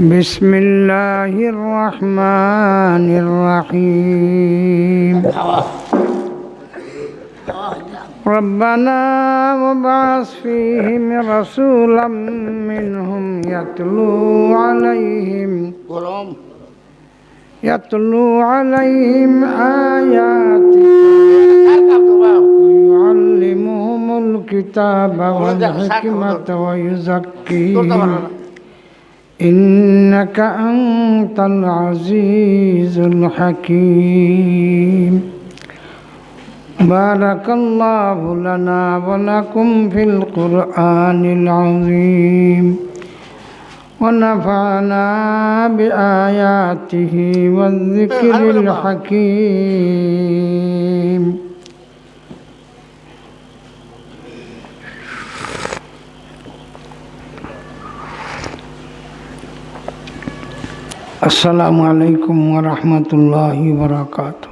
بسم الله الرحمن الرحيم ربنا وابعث فيهم رسولا منهم يتلو عليهم يتلو عليهم آياتك ويعلمهم الكتاب والحكمة ويزكيهم إنك أنت العزيز الحكيم بارك الله لنا ولكم في القرآن العظيم ونفعنا بآياته والذكر الحكيم السلام عليكم ورحمة الله وبركاته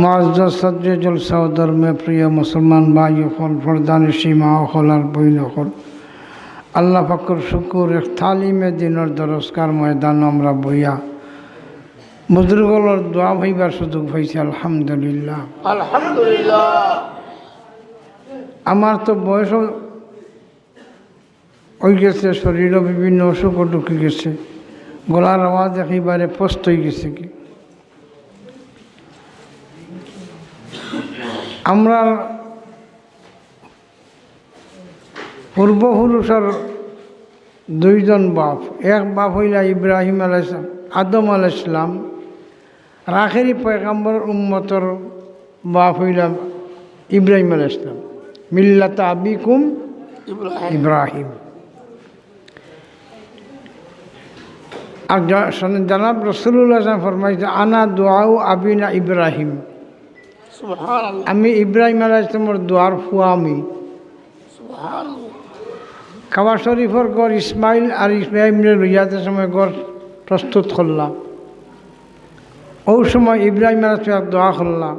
معزز صدر جلسہ و درم پریہ مسلمان بھائی فل فردان شیما خلال بین خل আল্লাহ ফাকুর শুকুর এক তালিমে দিনের দরস্কার ময়দান আমরা বইয়া বুজুর্গলোর দোয়া ভাইবার সুযোগ হয়েছে আলহামদুলিল্লাহ আলহামদুলিল্লাহ আমার তো বয়স হয়ে গেছে শরীরও বিভিন্ন অসুখও ঢুকে গেছে। গলার আওয়াজ একেবারে পোস্ত হয়ে গেছে কি? আমরা পূর্বপুরুষের দুইজন বাপ, এক বাপ হইলা ইব্রাহিম আলাইসলাম আদম আলাইসলাম রাখেরি পয়গাম্বর উম্মতর বাপ হইলা ইব্রাহিম আলাইসলাম মিল্লাতা আবিকুম ইব্রাহিম। আর জানাব রসুল্লাহ ফরমাইছে আনা দোয়াও আবিনা ইব্রাহিম। আমি ইব্রাহিম আলাহ ইসলামর দোয়ার ফুয়া আমি। কাবা শরীফর গড় ইসমাইল আর ইব্রাহিমরে লইয়াতে সময় গড় প্রস্তুত করলাম। ও সময় ইব্রাহিম আলাহ ইসলাম দোয়া করলাম।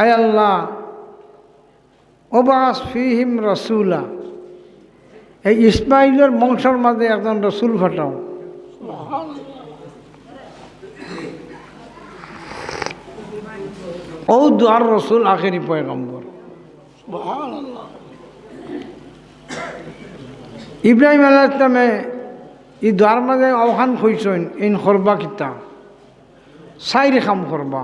আয় আল্লাহ ওবাস ফিহিম রসুলা। এই ইসমাইলের বংশের মাঝে একজন রসুল ফাটাও ও দুয়ার রসুল আখেরি পয়গম্বর। ইব্রাহিম আল্লাহ ইসলামে ই দ্বার মাঝে আহ্বান খুঁজছেন ইন করবা কিতা। চাইরে কাম করবা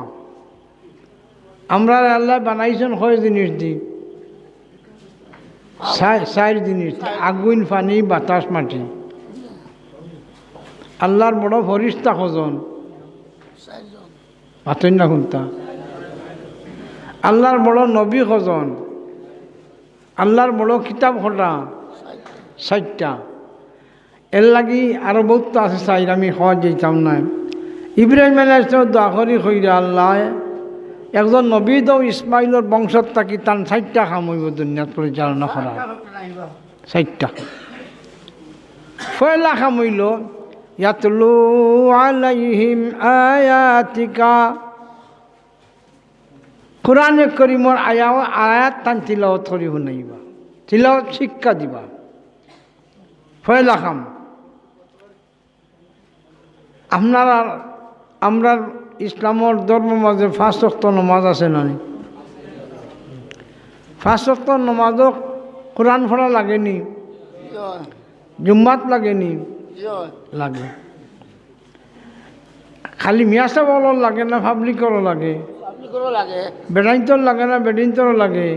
আমরা আল্লাহ বানাইছেন হয় জিনিস দি চার জিনিস আগুন পানি, বাতাস মাটি। আল্লাহর বড় ফরিস্তা চারজন পাতই না শুনতা আল্লাহর বড় নবী খোঁজন আল্লাহর বড় কিতাব খোটা চারটা এর লাগি আরও বহুত আছে চাইর আমি খাওয়া যেতাম না ইব্রাহিম দাখরি হইরা আল্লাহ, একজন নবী দাও ইসমাইলের বংশত থাকি তান চারটা কাম হইব দুনিয়াত পরিচালনা করা চারটা পয়লা কাম হইল। ইয়াতলু আলাইহিম আয়াতিকা। কোরআনে করিমর আয়া আয়াত তান তিলাওয়াত করি শুনাইবা তিলাওয়াত শিক্ষা দিবা। পয়লা কাম আপনারা, আমরা ইসলামর ধর্ম মাঝে ফাঁস শক্ত নমাজ আছে না ফাঁস শক্ত নমাজক কোরআন ফোড়া লাগেনি? জুম্মাত লাগেনি? লাগে। খালি মিয়াসা বলর লাগে না পাবলিকরও লাগে। আপনি লাগে। না বেডিনতরও লাগে।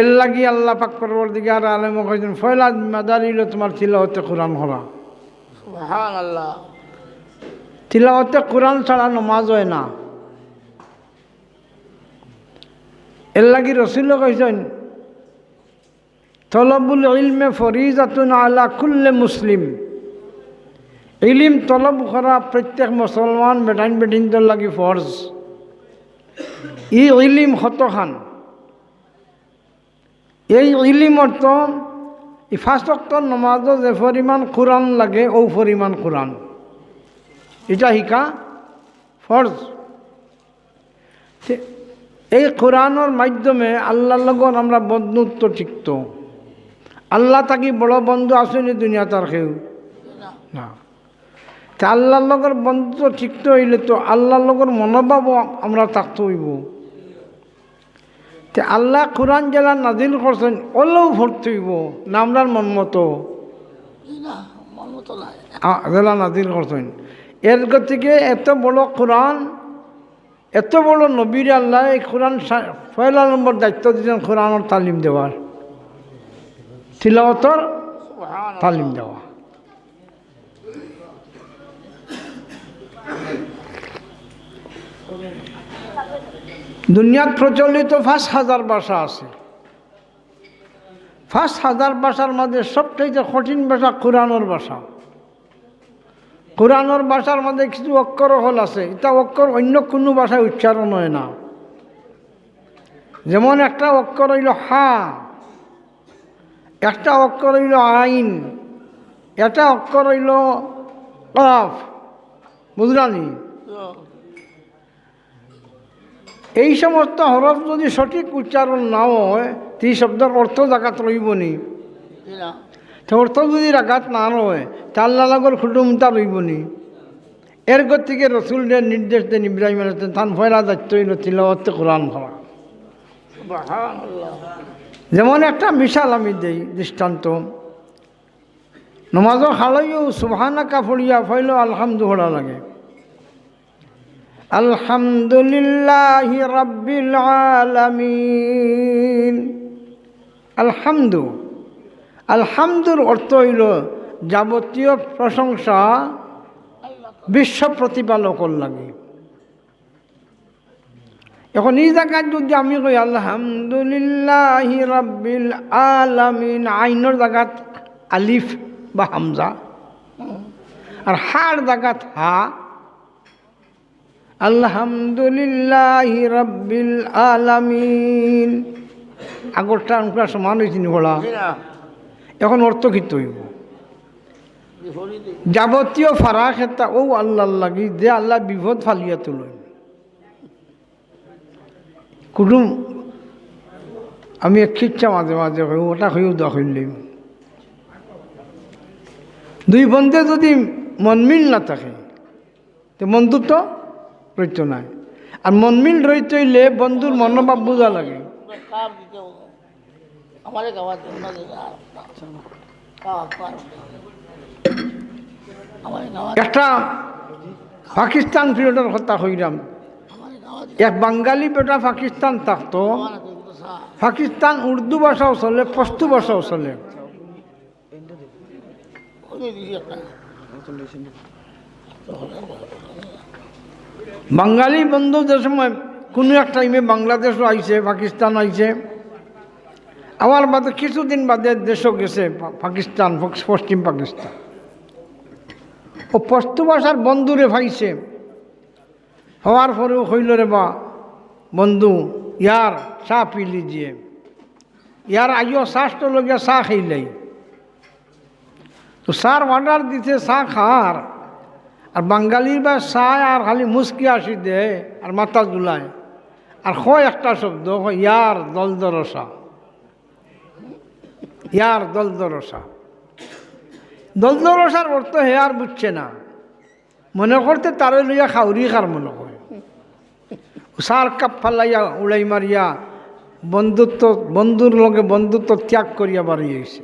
এর লাগি আল্লাহ পাক করবর দিকে আর আলেম কইছেন ফয়লা মাদারিল তোমার তিলাওয়াতে কোরআন হরা তিলাওয়াতে কোরআন ছাড়া নমাজ হয় না। এর লাগি রসুল কইছেন তলবুল ইলমে ফরিজাতুন আলা কুল্লে মুসলিম। ইলিম তলব করা প্রত্যেক মুসলমান বেটাইন বেটিনদের লাগি ফর্জ। ই ইলিম হতখান এই ইলিম অর্থ ই ফার্স্ট অক্টর যে পরিমাণ কোরআন লাগে ও পরিমাণ কোরআন। এটা শিকা ফর্জ। এই কোরআনের মাধ্যমে আল্লাহর লগত আমরা বন্ধুত্ব ঠিকত। আল্লাহ তাকি বড় বন্ধু আসেনি দুনিয়া তার কেউ না। তা আল্লাহর লগর বন্ধুত্ব ঠিকতে হইলে তো আল্লাহর লগর মনোভাবও আমরা থাকতে হইব। তে আল্লাহ কোরআন জেলা নাজিল করছেন ওলেও ভর্তি হইব না আমরার মন মতো। জেলা নাজিল করছেন। এর গতিকে এত বড় কোরআন এত বড় নবীর আল্লাহ এই কোরআন পয়লা নম্বর দায়িত্ব দিয়েছেন কোরআনের তালিম দেওয়ার। তিলাওয়াতর সুবহান তালিম দেওয়া। দুনিয়াত প্রচলিত পাঁচ হাজার ভাষা আছে। পাঁচ হাজার ভাষার মধ্যে সবচেয়ে কঠিন ভাষা কোরআনের ভাষা। কোরআনের ভাষার মধ্যে কিছু অক্ষর হল আছে, এটা অক্ষর অন্য কোনো ভাষায় উচ্চারণ হয় না। যেমন একটা অক্ষর হইল হা একটা অক্ষর হইল আইন এটা অক্ষর হইল কফ। বুঝলানি এই সমস্ত হরফ যদি সঠিক উচ্চারণ নাও হয় তি শব্দের অর্থ জাগাত রইব নি। ই না তো অর্থ যদি রাগাত না হয় তার লালাগর খুটুমতা রইব নি। এর গতিকে রসুলের নির্দেশ দেন ইব্রাহিম তান ফয়লা দায়িত্ব হইল তিলাওয়াত কোরআন ভরা যেমন একটা মিশাল আমি দেই, দৃষ্টান্ত। নমাজও খালইও সুবহানা কাপড়িয়া ফইল আলহামদু হলা লাগে। আলহামদুলিল্লাহ রাব্বিল আলামিন। আলহামদু। আলহামদুর অর্থ হইল যাবতীয় প্রশংসা, বিশ্ব প্রতিপালকর লাগে। এখন এই জায়গায় যদি আমি কই আলহামদুলিল্লাহ রাব্বিল আলামিন আইনের জায়গাত আলিফ বা হামজা। আর হার জায়গাত হা। আলহামদুলিল্লাহ রাব্বিল আলামিন আগরটা অনুকা সমান হয়েছে নিভলা ই এখন অর্থ কিত হইব যাবতীয় ফারা ক্ষেত্রা ও আল্লাহ লাগি যে আল্লাহ বিপদ ফালিয়া তুলেন। কুটুম আমি এক খিচ্ছা মাঝে মাঝে হই ওটা হয়েও দা হইলাম দুই বন্ধে যদি মনমিল না থাকে তো বন্ধুত্ব রইত নাই। আর মনমিল রইতে হইলে বন্ধুর মনোভাব বোঝা লাগে। একটা পাকিস্তান পিরিয়ডের কথা হইলাম এক বাঙালি বেটা পাকিস্তান থাকতো। পাকিস্তান উর্দু ভাষাও চলে, পশতু ভাষাও চলে। বাঙালি বন্ধু যে সময় কোনো এক টাইমে বাংলাদেশও আইছে, পাকিস্তান আইছে আমার বাদে কিছুদিন বাদে দেশও গেছে, পাকিস্তান, পশ্চিম পাকিস্তান। ও পশতু ভাষার বন্ধুরে পাইছে। হওয়ার পরেও হইল রে বা। বন্ধু, ইয়ার চাহ পি লিজিয়ে ইয়ার আইও শ্বাসটো লগিয়া চাহ খাইলাই। তো সার অর্ডার দিতে চা খার আর বাঙালির বা চায় আর খালি মুসকি আসি দে আর মাথা জুলায়। আর হয় একটা শব্দ ইয়ার দলদরসা ইয়ার দলদরসা দলদরসার অর্থ হে আর বুঝছে না। মনে করতে তারে লইয়া খাউরি খার মনে করে সার কাপ ফালাইয়া উড়াই মারিয়া বন্ধুত্ব, বন্ধুর লগে বন্ধুত্ব ত্যাগ করিয়া বাড়িয়েছে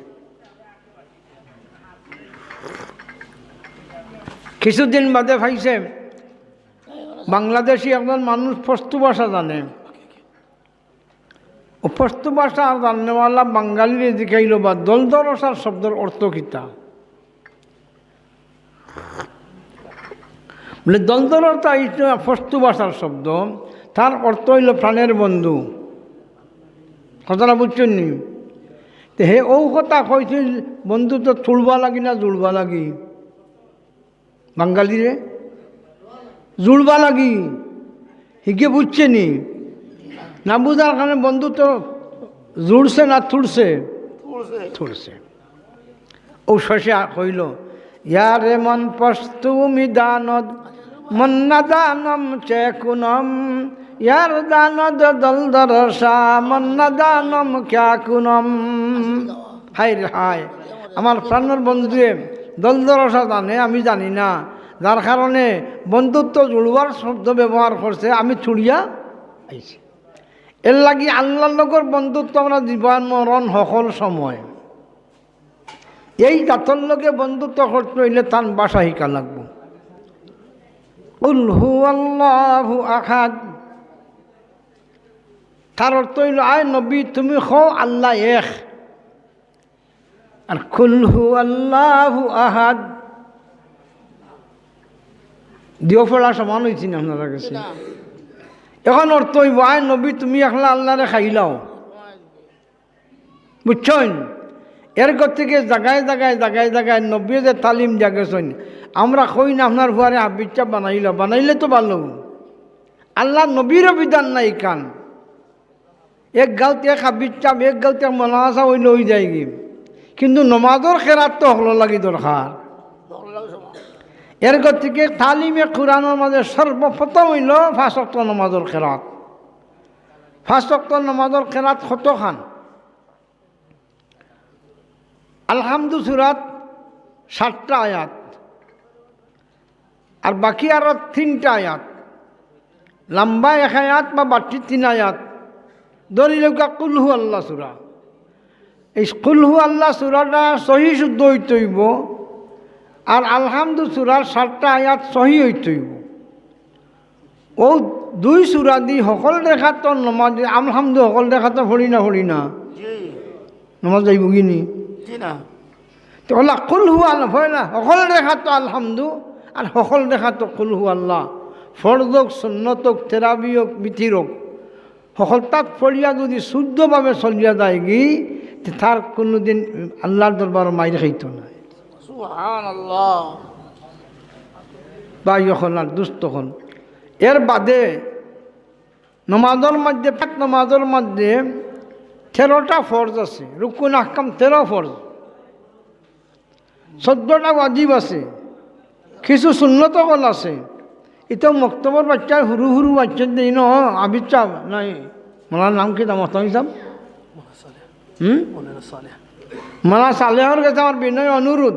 কিছুদিন বাদে ভাইছে, বাংলাদেশি একজন মানুষ পস্তু ভাষা জানে। পস্তু ভাষা জানেওয়ালা বাঙালির দেখাইল বা দল দরসার শব্দের অর্থ কিতা বলে দল দরতা পস্তু ভাষার শব্দ। তার অর্থ হইল প্রাণের বন্ধু। কথাটা বুঝছেন নি? তো হে ও কথা কইছিল বন্ধু তো তুলবা লাগি না জুড়বা লাগি? বাঙালিরে জুড়বা লাগি। হিকে বুঝছে নি? না বুঝার কারণে বন্ধু তো জুড়ছে না থুড়ছে? তুলছে থুড়ছে। ও শশে কইল ইয়ারে মন পস্তুমি দানদ মন্না দানম চেকুনম ইয়ার দানদ দলদর সা মন্না দানম কুনম। হাই আমার প্রাণের বন্ধুয়ে দলদর সা জানে, আমি জানি না। যার কারণে বন্ধুত্ব জুড়বার শব্দ ব্যবহার করছে, আমি ছুড়িয়া আইছি। এর লাগি আল্লাহর লগর বন্ধুত্ব আমরা জীবন মরণ সকল সময়। এই জাতর লগে বন্ধুত্ব করতে হইলে তার বাসা শিকা লাগবো। উল্হু আল্লাহু আখাদ তার অর্থ হইল আয় নবী তুমি খো আল্লাহ এক। আর খুলহু আল্লাহু আহাদ। দিও ফেলা সমান হয়েছি না আপনারা কাছে। এখন অর্থ হইব আয় নবী তুমি একলা আল্লাহরে খাইলাও বুঝছেন? এর থেকে জায়গায় জায়গায় জায়গায় জায়গায় নব্বই যে তালিম জাগেছেন আমরা কই না আপনার হুয়ারে হাবিচ্চা বানাইল বানাইলে তো ভালো। আল্লাহ নবীরও বিধান নাই কান। এক গাঁওতে হাবিচ্চাপ এক গাঁওতে মনাসা হইলে হয়ে যায় কি কিন্তু নমাজর খেরাত তো হলো লাগি দরকার এর গর থেকে তালিমে কোরআনের মাঝে সর্বপ্রথম হইল ফাঁসক্ত নমাজর খেরাত ফাঁসক্ত নমাজর খেরাত কত খান আলহামদু সুরাত সাতটা আয়াত। আর বাকি আরও তিনটা আয়াত। লম্বা এক আয়াত বা বাটি তিন আয়াত। ধরি লোকা কুলহু আল্লাহ সুরা। এই কুলহু আল্লাহ সুরাটা সহি শুদ্ধ হইতে হইব আর আলহামদু সুরার সাতটা আয়াত সহি হইতে হইব। ও দুই সুরা দি সকল দেখাত নমাজ আলহামদু সকল দেখাতো ভরি না ভরি না। নমাজ যাইব কিনি তো কুল হু আল্লাহ হয় না সকল দেখাতো আলহামদু আর সকল দেখাতো কুল হু আল্লাহ। ফরদক সুন্নতক থেরাবিয়ক সকল তাত ফলিয়া যদি শুদ্ধভাবে চলিয়া যায় গি তার কোনোদিন আল্লাহর দরবার মাইর খাইত না। সুহান আল্লাহ বা ইয়খন আর দুস্থখন এর বাদে নমাজের মধ্যে পাক নমাজের মধ্যে তেরোটা ফরজ আছে রুকুন আহকাম তেরো ফরজ। চোদ্দটা ওয়াজিব আছে কিছু শূন্যত কল আছে। এটা মক্তবর বাচ্চা সৰু সৰু বাচ্চা দেই ন আবিদ চাব নাই। মালার নাম কি দাম অস্তামি চাব হুম? মালা সালেহর কাছে আমার বিনয় অনুরোধ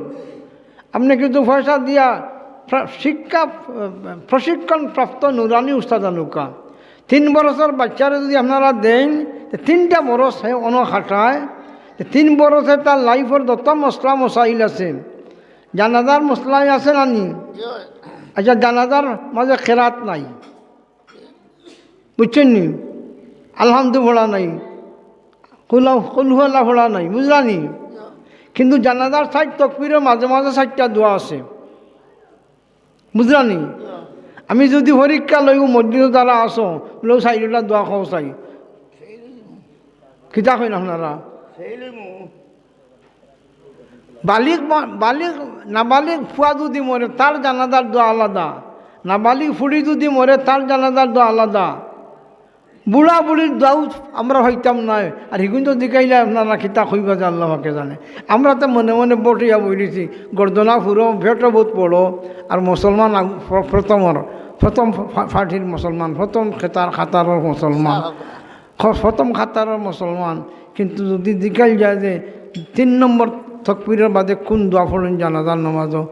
আপনি কিন্তু পয়সা দিয়া শিক্ষা আহ, প্রশিক্ষণ প্রাপ্ত নুরানি উস্তাদ নৌকা তিন বরসের বাচ্চারা যদি আপনারা দেন তিনটা বরস সে অন খাটায় তো তিন বরসে তার লাইফের যত মশলা মশাইল আছে। জানাজার মশলাই আছে নানি আচ্ছা জানাজার মাঝে খেরাত নাই। বুঝছেন নি? আলহামদু ভোলা নাই কুলা ভোলা নাই বুঝলানি কিন্তু জানাজার সাইড তকবিরের মাঝে মাঝে সাইডটা দোয়া আছে। বুঝলানি আমি যদি পরীক্ষা লইব মসজিদ দ্বারা আসো বলে সাইডটা দোয়া খাও চাই কিতা না আপনারা? বালিক বালিক নাবালিক ফুয়া যদি মরে, তার জানাজার দোয়া আলাদা। নাবালিক ফুড়ি যদি মরে, তার জানাজার দোয়া আলাদা। বুড়া বুড়ির দোয়াও আমরা হইতাম নাই। আর হিগুন তো দিকাইলে আপনারা কিতা হইবা যে আল্লাহকে জানে। আমরা তো মনে মনে বটিয়া বইলেছি, গর্দনা ফুরো ভেটো বহুত পড়ো আর মুসলমান প্রথমর প্রথম ফা- ফাটির মুসলমান প্রথম খেতার খাতারের মুসলমান প্রথম খাতারের মুসলমান কিন্তু যদি দিকাইল যায় যে, তিন নম্বর তকবিরের বাদে কোন দোয়া ফলন জানাজার নমাজও?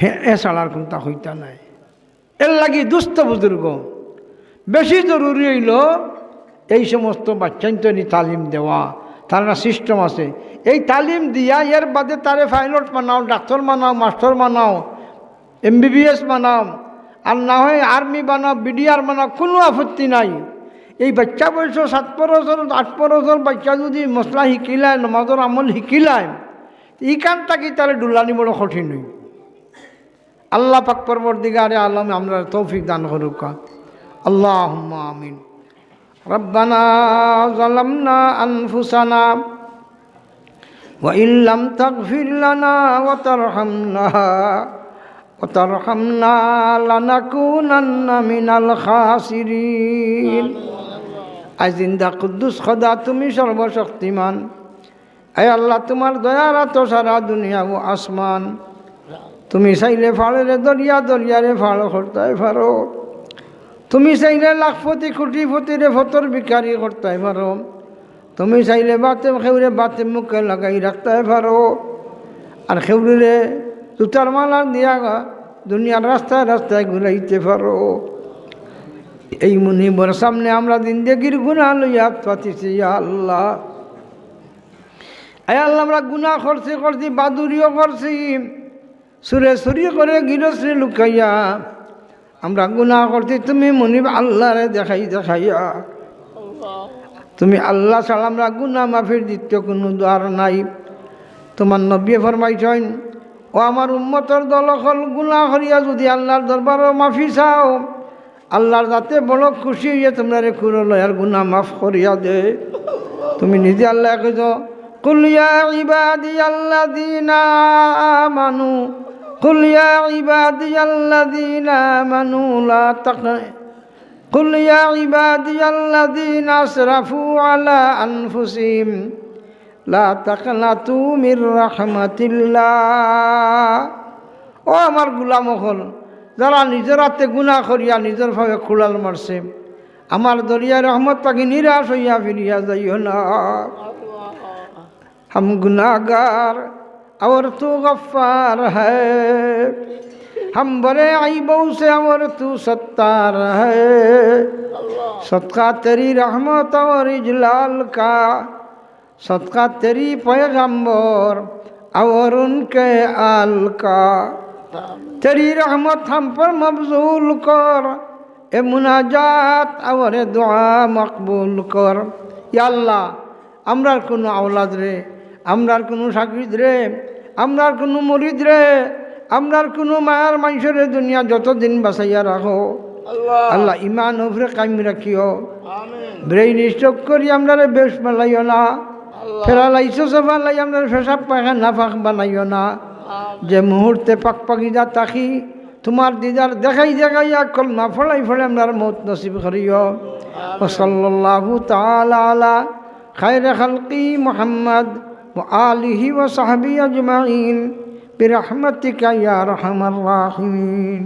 হে, এ ছাড়ার কোনটা হইতা নাই। এর লাগি দুস্থ বুজুর্গ, বেশি জরুরি হইল এই সমস্ত বাচ্চান্তনি তালিম দেওয়া। তার একটা সিস্টেম আছে। এই তালিম দিয়া এর বাদে তারে পাইলট বানাও, ডাক্তার বানাও, মাস্টার বানাও এমবিবিএস বানাও। আর না হয় আর্মি বানাও বিডিআর বানাও, কোনো আপত্তি নাই। এই বাচ্চা বয়স সাত বছর আট বছর বাচ্চা যদি মশলা শিকিলায় নমাজর আমল শিকিলায় ইকানটা কি তারে ডুলানি বড় কঠিন হই আল্লাহ পাক পরবর্তীকারে আলম আমরা তৌফিক দান করুক আল্লাহ আমিন ربنا ظلمنا أنفسنا وإن لم تغفر لنا وترحمنا وترحمنا لنكونن من الخاسرين আজ জিন্দা কুদ্দুস খোদা, তুমি সর্বশক্তিমান। আয় আল্লাহ, তোমার দয়ার তো সারা দুনিয়া ও আসমান। তুমি চাইলে ফাড়েরে দরিয়া, দরিয়ারে ফাড় করতে পারো তুমি চাইলে লাখপতি, কোটিপতিরে ফতর বিকারি করতে পারো তুমি চাইলে বাতে খেউরে বাতে মুখে লাগাই রাখতে পারো আর খেউরিরে জুতার মালা দিয়া দুনিয়ার রাস্তায় রাস্তায় ঘুরাইতে পারো এই মুনিবর সামনে আমরা জিন্দগির গুণা লইয়া পাতিছি আল্লাহ। আয় আল্লাহ, আমরা গুণা করছি করছি, বাদুরিও করছি। সুরে সুরি করে গিরশ্রী লুকাইয়া আমরা গুণা করছি। তুমি মুনিব আল্লাহরে দেখাই, দেখাইয়া। তুমি আল্লাহ ছাড়া আমরা গুণা মাফির দ্বিতীয় কোনো দ্বার নাই। তোমার নবী ফরমাইছেন, ও আমার উম্মতর হল গুণা করিয়া যদি আল্লাহর দরবারও মাফি চাও আল্লাহর যাতে বড় খুশি হইয়া তোমরা রে কুরো লয়ার গুণা মাফ করিয়া দে তুমি নিজে আল্লাহ কেছ কুলিয়া ইবাদি আল্লাহ দিনা মানু কুলিয়া ইবাদি আল্লাহ দিনা মানু লা তাক قل يا عبادي الذين أسرفوا على أنفسهم لا تقنطوا من رحمة الله ও আমার গুলাম হল যারা নিজের হাতে গুণা করিয়া নিজের ভাবে খুলাল মারছে আমার দরিয়া রহমত পাখি নিরাশ হইয়া ফিরিয়া যাইও না हम गुनाहगार और तू गफ्फार है हम बड़े आईबों से और तू सत्तार है सदका तेरी रहमत और इजलाल का सदका तेरी पैगंबर और उनके आल का তেরি রহমত হামপর মবজুল কর এ মুনাজাত আমার দোয়া মকবুল কর ইয়াল্লাহ আমরার কোনো আওলাদ রে আমরার কোনো সাকৃত রে আমরার কোনো মরিদ রে আমরার কোনো মায়ার মাংসের দুনিয়া যত দিন বাঁচাইয়া রাখো। আল্লাহ। ইমান ওভরে কাম রাখিও। ব্রেইন স্টক করি আমরা বেশ বানাইও না। ফেরালাইছো সফা লাই আমরা ফেসাব পায়খানা ফাঁক বানাইও না। যে মুহূর্তে পাক পাকিদা তাকি তোমার দিদার দেখাই দেখাইয়া কলমা ফলাই ফলে আমরা মত নসিব করিও ওসল্লাহু তাআলা আলা খায়র খালকি মুহাম্মদ وآله وصحبه أجمعين برحمتك يا أرحم الراحمين